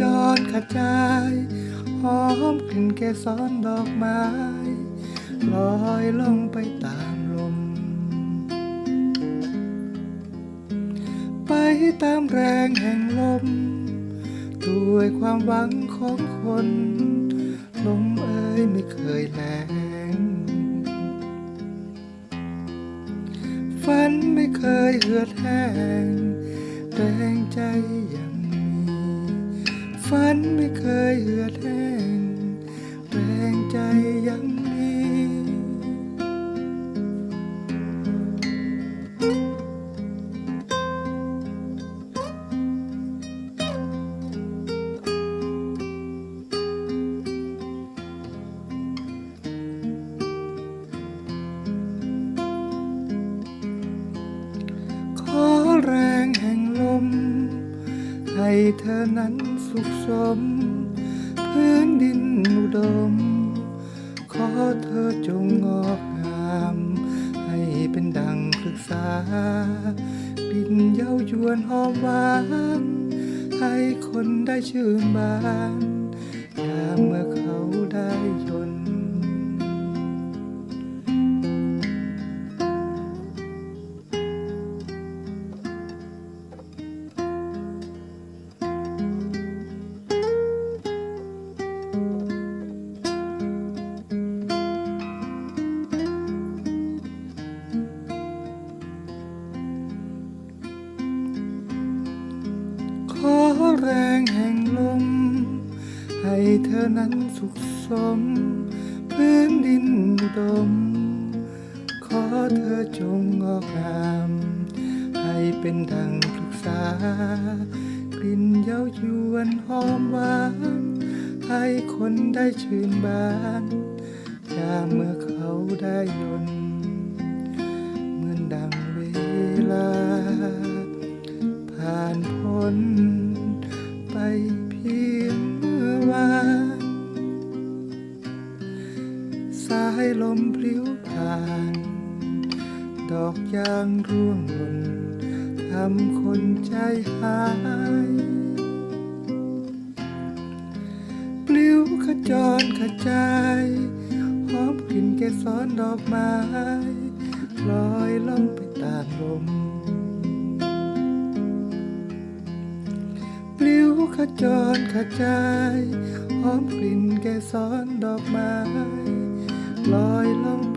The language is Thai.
จรขจายหอมกลิ่นแกสอนดอกไม้ลอยล่องไปตามลม ไปตามแรงแห่งลมด้วยความหวังของคนลมเอ้ยไม่เคยแรงฝันไม่เคยเหือดแห้งแรงใจยัง ฝันไม่เคยเหือดแห้งแรงใจยังมีขอแรงแห่งลมให้เธอนั้น สุขสมพื้นดินอุดม ขอเธอจงงอกงาม ให้เป็นดังศึกษากลิ่นเย้ายวนหอมหวาน ให้คนได้ชื่นบานยามเมื่อเขาได้ยน แรงแห่งลม ให้เธอนั้นสุขสม พื้นดินดม ขอเธอจงงอกงาม ให้เป็นดังพฤกษากลิ่นเย้ายวนหอมหวาน ให้คนได้ชื่นบานยามเมื่อเขาได้ยนเหมือนดังเวลา สายลมพลิ้วผ่าน ดอกยางร่วงหล่นทำคนใจหายปลิวขจรขจายหอมกลิ่นแกสอนดอกไม้ลอยล่องไปตามลมปลิวขจรขจายหอมกลิ่นแกสอนดอกไม้ ลอ